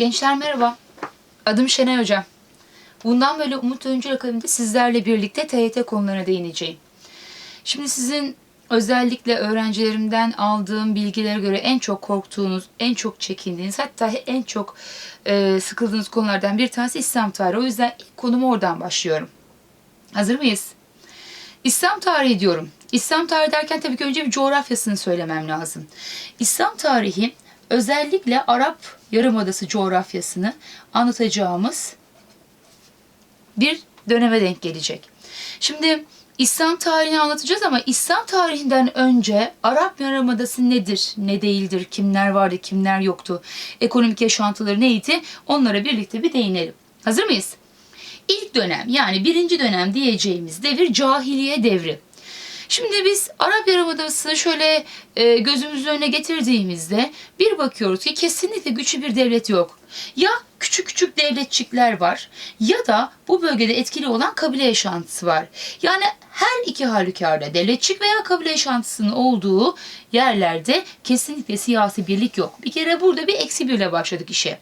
Gençler merhaba. Adım Şenay Hocam. Bundan böyle Umut Öncül Akademi'de sizlerle birlikte TYT konularına değineceğim. Şimdi sizin özellikle öğrencilerimden aldığım bilgilere göre en çok korktuğunuz, en çok çekindiğiniz, hatta en çok e, sıkıldığınız konulardan bir tanesi İslam tarihi. O yüzden ilk konumu oradan başlıyorum. Hazır mıyız? İslam tarihi diyorum. İslam tarihi derken tabii ki önce bir coğrafyasını söylemem lazım. İslam tarihi özellikle Arap Yarımadası coğrafyasını anlatacağımız bir döneme denk gelecek. Şimdi İslam tarihini anlatacağız ama İslam tarihinden önce Arap Yarımadası nedir, ne değildir, kimler vardı, kimler yoktu, ekonomik yaşantıları neydi onlara birlikte bir değinelim. Hazır mıyız? İlk dönem yani birinci dönem diyeceğimiz devir cahiliye devri. Şimdi biz Arap Yarımadası'nı şöyle e, gözümüzün önüne getirdiğimizde bir bakıyoruz ki kesinlikle güçlü bir devlet yok. Ya küçük küçük devletçikler var ya da bu bölgede etkili olan kabile yaşantısı var. Yani her iki halükarda devletçik veya kabile yaşantısının olduğu yerlerde kesinlikle siyasi birlik yok. Bir kere burada bir eksi birle başladık işe.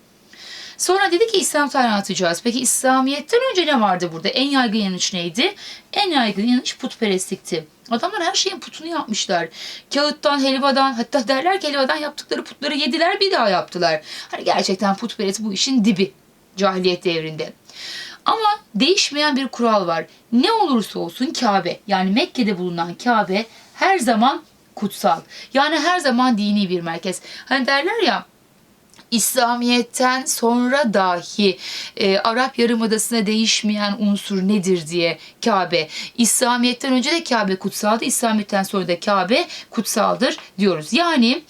Sonra dedi ki İslam tarihini atacağız. Peki İslamiyet'ten önce ne vardı burada? En yaygın yanlış neydi? En yaygın yanlış putperestlikti. Adamlar her şeyin putunu yapmışlar. Kağıttan, helvadan hatta derler ki helvadan yaptıkları putları yediler bir daha yaptılar. Hani gerçekten putperest bu işin dibi cahiliyet devrinde. Ama değişmeyen bir kural var. Ne olursa olsun Kabe yani Mekke'de bulunan Kabe her zaman kutsal. Yani her zaman dini bir merkez. Hani derler ya İslamiyet'ten sonra dahi e, Arap Yarımadası'na değişmeyen unsur nedir diye Kabe. İslamiyet'ten önce de Kabe kutsaldı, İslamiyet'ten sonra da Kabe kutsaldır diyoruz. Yani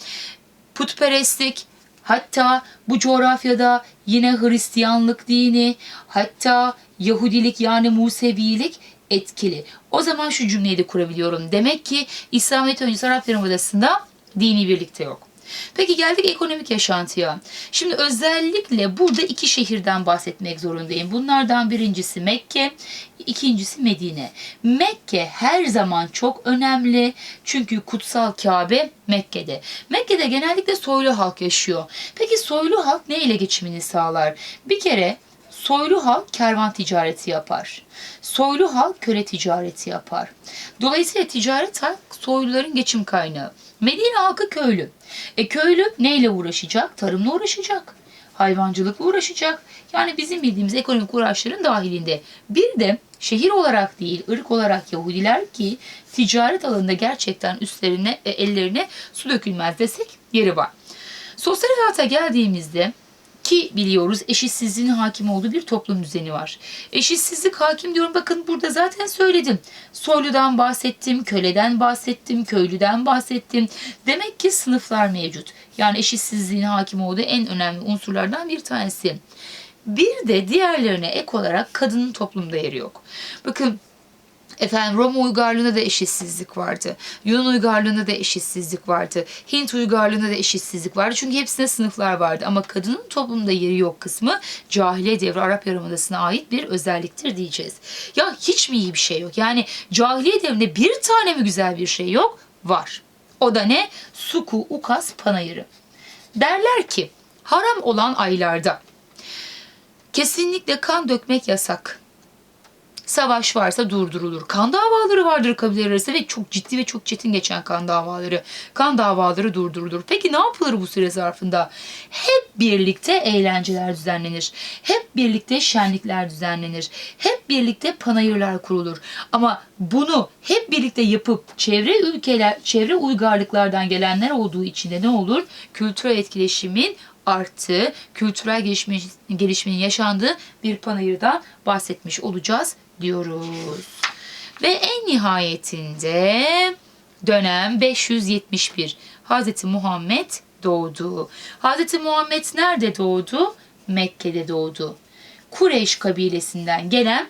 putperestlik, hatta bu coğrafyada yine Hristiyanlık dini, hatta Yahudilik yani Musevilik etkili. O zaman şu cümleyi de kurabiliyorum. Demek ki İslamiyet öncesi Arap Yarımadası'nda dini birlikte yok. Peki geldik ekonomik yaşantıya. Şimdi özellikle burada iki şehirden bahsetmek zorundayım. Bunlardan birincisi Mekke, ikincisi Medine. Mekke her zaman çok önemli çünkü kutsal Kabe Mekke'de. Mekke'de genellikle soylu halk yaşıyor. Peki soylu halk ne ile geçimini sağlar? Bir kere Soylu halk kervan ticareti yapar. Soylu halk köle ticareti yapar. Dolayısıyla ticaret halk soyluların geçim kaynağı. Medine halkı köylü. E köylü neyle uğraşacak? Tarımla uğraşacak. Hayvancılıkla uğraşacak. Yani bizim bildiğimiz ekonomik uğraşların dahilinde. Bir de şehir olarak değil, ırk olarak Yahudiler ki ticaret alanında gerçekten üstlerine, e, ellerine su dökülmez desek yeri var. Sosyal hayata geldiğimizde ki biliyoruz eşitsizliğin hakim olduğu bir toplum düzeni var. Eşitsizlik hakim diyorum bakın burada zaten söyledim. Soyludan bahsettim, köleden bahsettim, köylüden bahsettim. Demek ki sınıflar mevcut. Yani eşitsizliğin hakim olduğu en önemli unsurlardan bir tanesi. Bir de diğerlerine ek olarak kadının toplumda yeri yok. Bakın Efendim Roma uygarlığında da eşitsizlik vardı. Yunan uygarlığında da eşitsizlik vardı. Hint uygarlığında da eşitsizlik vardı. Çünkü hepsinde sınıflar vardı. Ama kadının toplumda yeri yok kısmı cahiliye devri Arap Yarımadası'na ait bir özelliktir diyeceğiz. Ya hiç mi iyi bir şey yok? Yani cahiliye devrinde bir tane mi güzel bir şey yok? Var. O da ne? Suku, ukas, panayırı. Derler ki haram olan aylarda kesinlikle kan dökmek yasak savaş varsa durdurulur. Kan davaları vardır kabileler arasında ve çok ciddi ve çok çetin geçen kan davaları. Kan davaları durdurulur. Peki ne yapılır bu süre zarfında? Hep birlikte eğlenceler düzenlenir. Hep birlikte şenlikler düzenlenir. Hep birlikte panayırlar kurulur. Ama bunu hep birlikte yapıp çevre ülkeler, çevre uygarlıklardan gelenler olduğu için de ne olur? Kültürel etkileşimin arttığı, kültürel gelişme, gelişmenin yaşandığı bir panayırdan bahsetmiş olacağız diyoruz. Ve en nihayetinde dönem 571 Hz. Muhammed doğdu. Hz. Muhammed nerede doğdu? Mekke'de doğdu. Kureyş kabilesinden gelen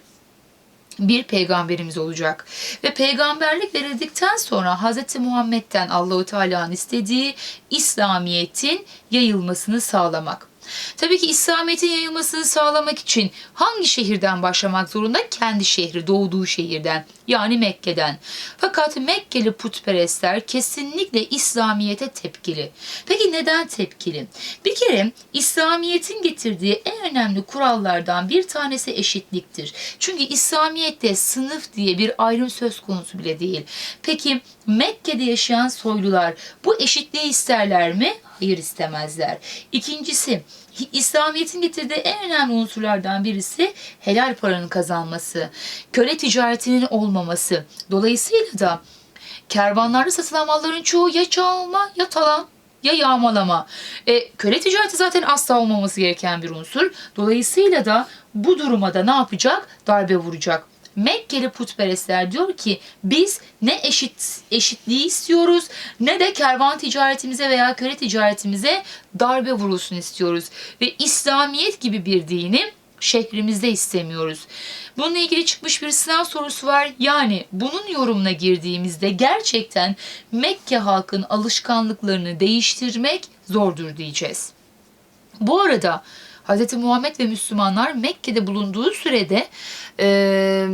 bir peygamberimiz olacak. Ve peygamberlik verildikten sonra Hz. Muhammed'den Allahu Teala'nın istediği İslamiyet'in yayılmasını sağlamak. Tabii ki İslamiyet'in yayılmasını sağlamak için hangi şehirden başlamak zorunda? Kendi şehri, doğduğu şehirden. Yani Mekke'den. Fakat Mekkeli putperestler kesinlikle İslamiyet'e tepkili. Peki neden tepkili? Bir kere İslamiyet'in getirdiği en önemli kurallardan bir tanesi eşitliktir. Çünkü İslamiyet'te sınıf diye bir ayrım söz konusu bile değil. Peki Mekke'de yaşayan soylular bu eşitliği isterler mi? Hayır istemezler. İkincisi İslamiyet'in getirdiği en önemli unsurlardan birisi helal paranın kazanması, köle ticaretinin olmaması. Dolayısıyla da kervanlarda satılan malların çoğu ya çalma ya talan ya yağmalama. E, köle ticareti zaten asla olmaması gereken bir unsur. Dolayısıyla da bu duruma da ne yapacak? Darbe vuracak. Mekkeli putperestler diyor ki biz ne eşit eşitliği istiyoruz ne de kervan ticaretimize veya köle ticaretimize darbe vurulsun istiyoruz. Ve İslamiyet gibi bir dini şehrimizde istemiyoruz. Bununla ilgili çıkmış bir sınav sorusu var. Yani bunun yorumuna girdiğimizde gerçekten Mekke halkın alışkanlıklarını değiştirmek zordur diyeceğiz. Bu arada Hz. Muhammed ve Müslümanlar Mekke'de bulunduğu sürede e,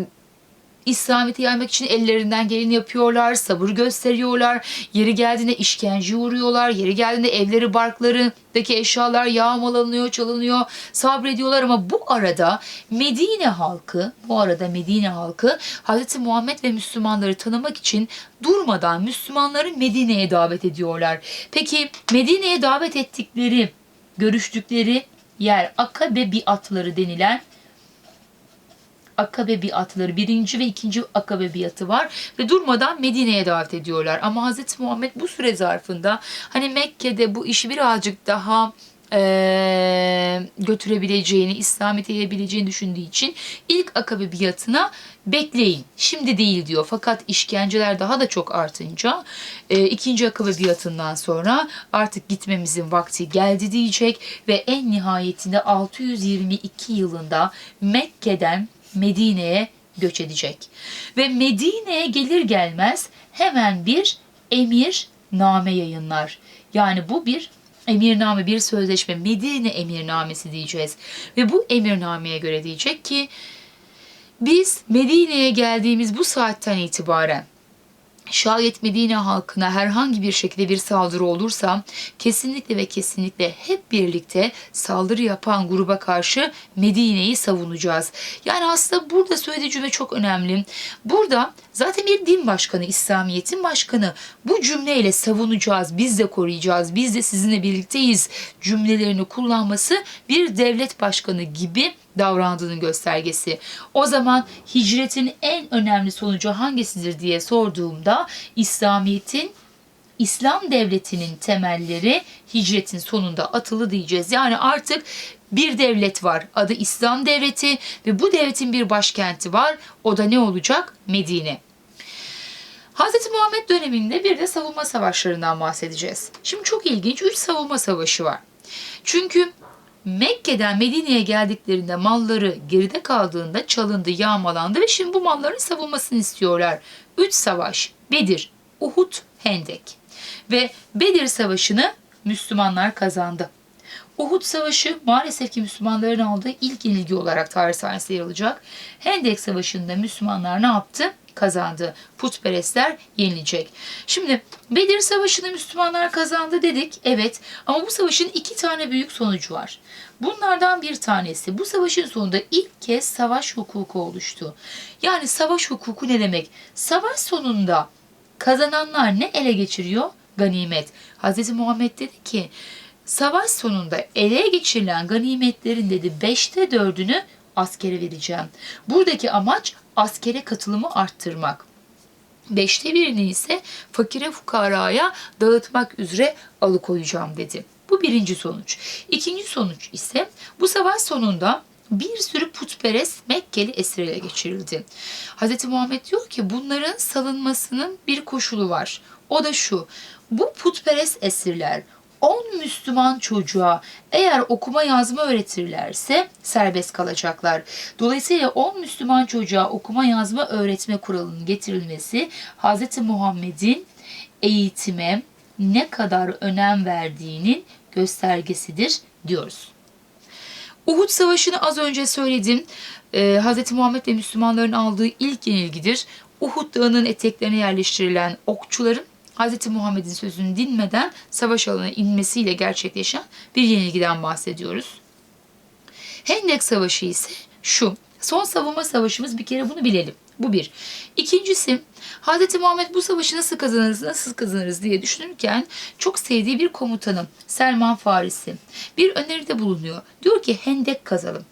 İslamiyet'i yaymak için ellerinden geleni yapıyorlar, sabır gösteriyorlar. Yeri geldiğinde işkence uğruyorlar. Yeri geldiğinde evleri, barklarındaki eşyalar yağmalanıyor, çalınıyor, sabrediyorlar ama bu arada Medine halkı, bu arada Medine halkı Hz. Muhammed ve Müslümanları tanımak için durmadan Müslümanları Medine'ye davet ediyorlar. Peki Medine'ye davet ettikleri, görüştükleri yer Akabe biatları denilen Akabe biatları birinci ve ikinci Akabe biatı var ve durmadan Medine'ye davet ediyorlar. Ama Hz. Muhammed bu süre zarfında hani Mekke'de bu işi birazcık daha e, götürebileceğini, İslamiyet'e yayabileceğini düşündüğü için ilk Akabe biatına bekleyin. Şimdi değil diyor. Fakat işkenceler daha da çok artınca e, ikinci Akabe biatından sonra artık gitmemizin vakti geldi diyecek ve en nihayetinde 622 yılında Mekke'den Medine'ye göç edecek. Ve Medine'ye gelir gelmez hemen bir emir name yayınlar. Yani bu bir emirname, bir sözleşme, Medine emirnamesi diyeceğiz. Ve bu emirnameye göre diyecek ki biz Medine'ye geldiğimiz bu saatten itibaren Şayet Medine halkına herhangi bir şekilde bir saldırı olursa kesinlikle ve kesinlikle hep birlikte saldırı yapan gruba karşı Medine'yi savunacağız. Yani aslında burada söylediği cümle çok önemli. Burada zaten bir din başkanı, İslamiyet'in başkanı bu cümleyle savunacağız, biz de koruyacağız, biz de sizinle birlikteyiz cümlelerini kullanması bir devlet başkanı gibi davrandığının göstergesi. O zaman hicretin en önemli sonucu hangisidir diye sorduğumda İslamiyet'in İslam devletinin temelleri hicretin sonunda atılı diyeceğiz. Yani artık bir devlet var. Adı İslam devleti ve bu devletin bir başkenti var. O da ne olacak? Medine. Hz. Muhammed döneminde bir de savunma savaşlarından bahsedeceğiz. Şimdi çok ilginç 3 savunma savaşı var. Çünkü Mekke'den Medine'ye geldiklerinde malları geride kaldığında çalındı, yağmalandı ve şimdi bu malların savunmasını istiyorlar. Üç savaş, Bedir, Uhud, Hendek. Ve Bedir Savaşı'nı Müslümanlar kazandı. Uhud Savaşı maalesef ki Müslümanların aldığı ilk yenilgi olarak tarih sahnesinde yer alacak. Hendek Savaşı'nda Müslümanlar ne yaptı? kazandı. Putperestler yenilecek. Şimdi Bedir Savaşı'nı Müslümanlar kazandı dedik. Evet ama bu savaşın iki tane büyük sonucu var. Bunlardan bir tanesi bu savaşın sonunda ilk kez savaş hukuku oluştu. Yani savaş hukuku ne demek? Savaş sonunda kazananlar ne ele geçiriyor? Ganimet. Hz. Muhammed dedi ki savaş sonunda ele geçirilen ganimetlerin dedi beşte dördünü askere vereceğim. Buradaki amaç askere katılımı arttırmak. Beşte birini ise fakire fukaraya dağıtmak üzere alıkoyacağım dedi. Bu birinci sonuç. İkinci sonuç ise bu savaş sonunda bir sürü putperest Mekkeli esir ele geçirildi. Hz. Muhammed diyor ki bunların salınmasının bir koşulu var. O da şu. Bu putperest esirler 10 Müslüman çocuğa eğer okuma yazma öğretirlerse serbest kalacaklar. Dolayısıyla 10 Müslüman çocuğa okuma yazma öğretme kuralının getirilmesi Hz. Muhammed'in eğitime ne kadar önem verdiğinin göstergesidir diyoruz. Uhud Savaşı'nı az önce söyledim. Ee, Hz. Muhammed ve Müslümanların aldığı ilk yenilgidir. Uhud Dağı'nın eteklerine yerleştirilen okçuların Hz. Muhammed'in sözünü dinmeden savaş alanına inmesiyle gerçekleşen bir yenilgiden bahsediyoruz. Hendek Savaşı ise şu. Son savunma savaşımız bir kere bunu bilelim. Bu bir. İkincisi Hz. Muhammed bu savaşı nasıl kazanırız, nasıl kazanırız diye düşünürken çok sevdiği bir komutanım Selman Farisi bir öneride bulunuyor. Diyor ki hendek kazalım.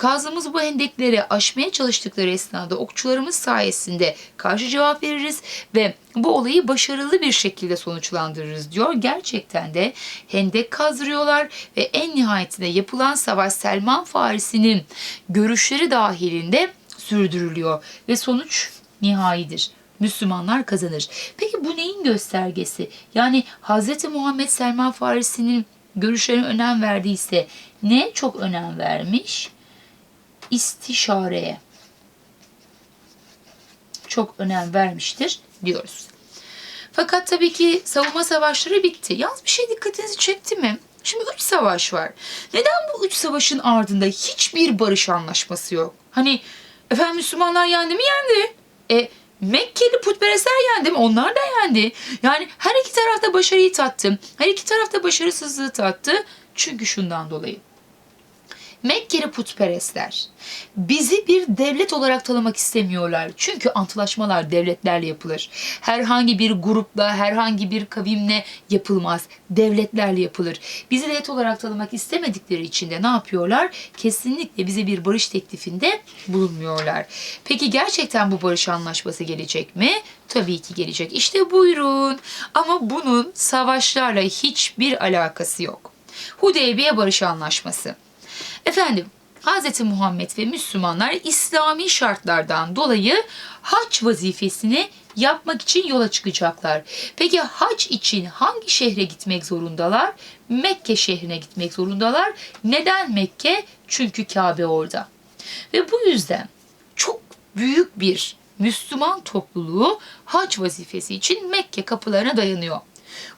Kazdığımız bu hendekleri aşmaya çalıştıkları esnada okçularımız sayesinde karşı cevap veririz ve bu olayı başarılı bir şekilde sonuçlandırırız diyor. Gerçekten de hendek kazdırıyorlar ve en nihayetinde yapılan savaş Selman Farisi'nin görüşleri dahilinde sürdürülüyor ve sonuç nihayidir. Müslümanlar kazanır. Peki bu neyin göstergesi? Yani Hz. Muhammed Selman Farisi'nin görüşlerine önem verdiyse ne çok önem vermiş? İstişareye çok önem vermiştir diyoruz. Fakat tabii ki savunma savaşları bitti. Yalnız bir şey dikkatinizi çekti mi? Şimdi üç savaş var. Neden bu üç savaşın ardında hiçbir barış anlaşması yok? Hani efendim Müslümanlar yendi mi? Yendi. E Mekkeli putperestler yendi mi? Onlar da yendi. Yani her iki tarafta başarıyı tattı. Her iki tarafta başarısızlığı tattı. Çünkü şundan dolayı. Mekkeli putperestler bizi bir devlet olarak tanımak istemiyorlar. Çünkü antlaşmalar devletlerle yapılır. Herhangi bir grupla, herhangi bir kavimle yapılmaz. Devletlerle yapılır. Bizi devlet olarak tanımak istemedikleri için de ne yapıyorlar? Kesinlikle bize bir barış teklifinde bulunmuyorlar. Peki gerçekten bu barış anlaşması gelecek mi? Tabii ki gelecek. İşte buyurun. Ama bunun savaşlarla hiçbir alakası yok. Hudeybiye Barış Anlaşması. Efendim Hz. Muhammed ve Müslümanlar İslami şartlardan dolayı hac vazifesini yapmak için yola çıkacaklar. Peki hac için hangi şehre gitmek zorundalar? Mekke şehrine gitmek zorundalar. Neden Mekke? Çünkü Kabe orada. Ve bu yüzden çok büyük bir Müslüman topluluğu hac vazifesi için Mekke kapılarına dayanıyor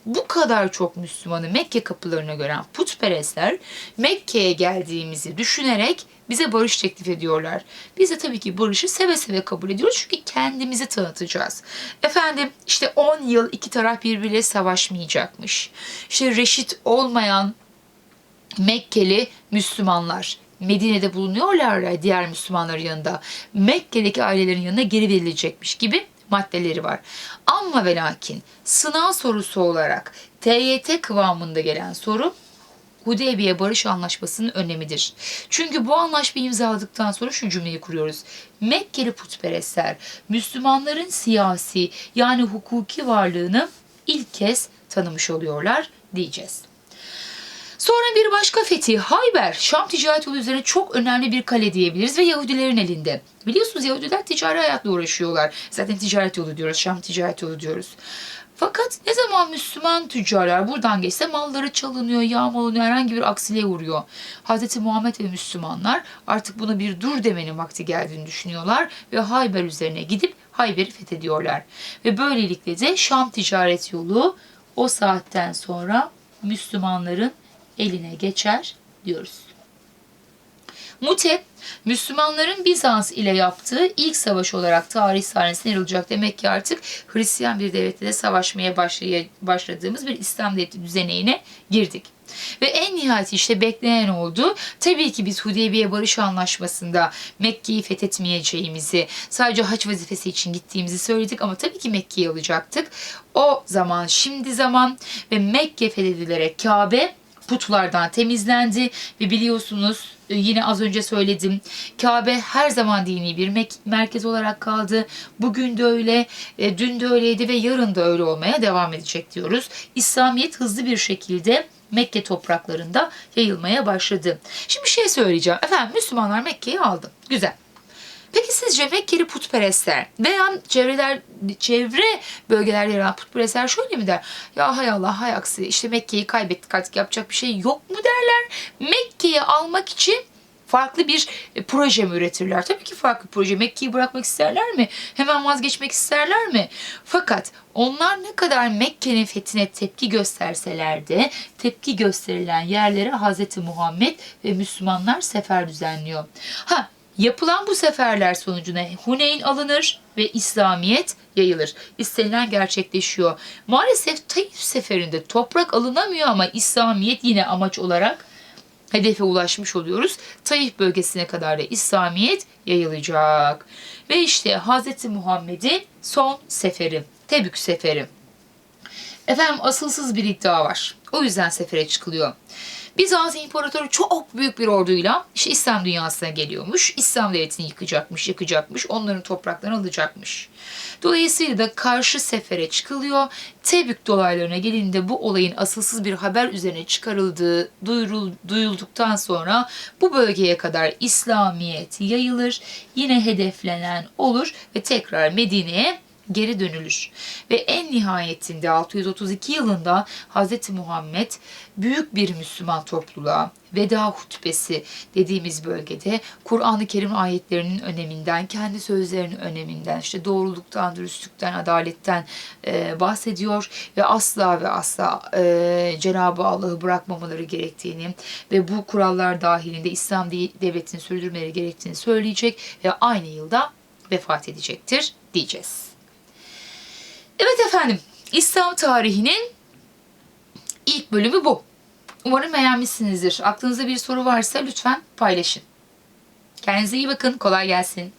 bu kadar çok Müslümanı Mekke kapılarına gören putperestler Mekke'ye geldiğimizi düşünerek bize barış teklif ediyorlar. Biz de tabii ki barışı seve seve kabul ediyoruz çünkü kendimizi tanıtacağız. Efendim işte 10 yıl iki taraf birbiriyle savaşmayacakmış. İşte reşit olmayan Mekkeli Müslümanlar Medine'de bulunuyorlar ya diğer Müslümanların yanında. Mekke'deki ailelerin yanına geri verilecekmiş gibi maddeleri var. Ama ve lakin sınav sorusu olarak TYT kıvamında gelen soru Hudeybiye Barış Anlaşması'nın önemidir. Çünkü bu anlaşmayı imzaladıktan sonra şu cümleyi kuruyoruz. Mekkeli putperestler Müslümanların siyasi yani hukuki varlığını ilk kez tanımış oluyorlar diyeceğiz. Sonra bir başka fetih Hayber, Şam ticaret yolu üzerine çok önemli bir kale diyebiliriz ve Yahudilerin elinde. Biliyorsunuz Yahudiler ticari hayatla uğraşıyorlar. Zaten ticaret yolu diyoruz, Şam ticaret yolu diyoruz. Fakat ne zaman Müslüman tüccarlar buradan geçse malları çalınıyor, yağmalanıyor, herhangi bir aksiliğe uğruyor. Hz. Muhammed ve Müslümanlar artık buna bir dur demenin vakti geldiğini düşünüyorlar ve Hayber üzerine gidip Hayber'i fethediyorlar. Ve böylelikle de Şam ticaret yolu o saatten sonra Müslümanların eline geçer diyoruz. Mute, Müslümanların Bizans ile yaptığı ilk savaş olarak tarih sahnesine yer alacak. Demek ki artık Hristiyan bir devlette de savaşmaya başladığımız bir İslam devleti düzenine girdik. Ve en nihayet işte beklenen oldu. Tabii ki biz Hudeybiye Barış Anlaşması'nda Mekke'yi fethetmeyeceğimizi, sadece haç vazifesi için gittiğimizi söyledik ama tabii ki Mekke'yi alacaktık. O zaman, şimdi zaman ve Mekke fethedilerek Kabe putlardan temizlendi ve biliyorsunuz e, yine az önce söyledim Kabe her zaman dini bir merkez olarak kaldı. Bugün de öyle, e, dün de öyleydi ve yarın da öyle olmaya devam edecek diyoruz. İslamiyet hızlı bir şekilde Mekke topraklarında yayılmaya başladı. Şimdi bir şey söyleyeceğim. Efendim Müslümanlar Mekke'yi aldı. Güzel. Peki sizce Mekkeli putperestler veya çevreler, çevre bölgelerde yer alan putperestler şöyle mi der? Ya hay Allah hay aksi işte Mekke'yi kaybettik artık yapacak bir şey yok mu derler. Mekke'yi almak için farklı bir e, proje mi üretirler? Tabii ki farklı proje. Mekke'yi bırakmak isterler mi? Hemen vazgeçmek isterler mi? Fakat onlar ne kadar Mekke'nin fethine tepki gösterseler de tepki gösterilen yerlere Hz. Muhammed ve Müslümanlar sefer düzenliyor. Ha Yapılan bu seferler sonucunda Huneyn alınır ve İslamiyet yayılır. İstenilen gerçekleşiyor. Maalesef Taif seferinde toprak alınamıyor ama İslamiyet yine amaç olarak hedefe ulaşmış oluyoruz. Taif bölgesine kadar da İslamiyet yayılacak. Ve işte Hz. Muhammed'in son seferi, Tebük seferi. Efendim asılsız bir iddia var. O yüzden sefere çıkılıyor. Bizans İmparatoru çok büyük bir orduyla işte İslam dünyasına geliyormuş. İslam devletini yıkacakmış, yıkacakmış. Onların topraklarını alacakmış. Dolayısıyla da karşı sefere çıkılıyor. Tebük dolaylarına gelince bu olayın asılsız bir haber üzerine çıkarıldığı duyurul, duyulduktan sonra bu bölgeye kadar İslamiyet yayılır. Yine hedeflenen olur ve tekrar Medine'ye geri dönülür. Ve en nihayetinde 632 yılında Hz. Muhammed büyük bir Müslüman topluluğa veda hutbesi dediğimiz bölgede Kur'an-ı Kerim ayetlerinin öneminden, kendi sözlerinin öneminden, işte doğruluktan, dürüstlükten, adaletten e, bahsediyor ve asla ve asla e, Cenab-ı Allah'ı bırakmamaları gerektiğini ve bu kurallar dahilinde İslam devletini sürdürmeleri gerektiğini söyleyecek ve aynı yılda vefat edecektir diyeceğiz. Evet efendim, İslam tarihinin ilk bölümü bu. Umarım beğenmişsinizdir. Aklınızda bir soru varsa lütfen paylaşın. Kendinize iyi bakın, kolay gelsin.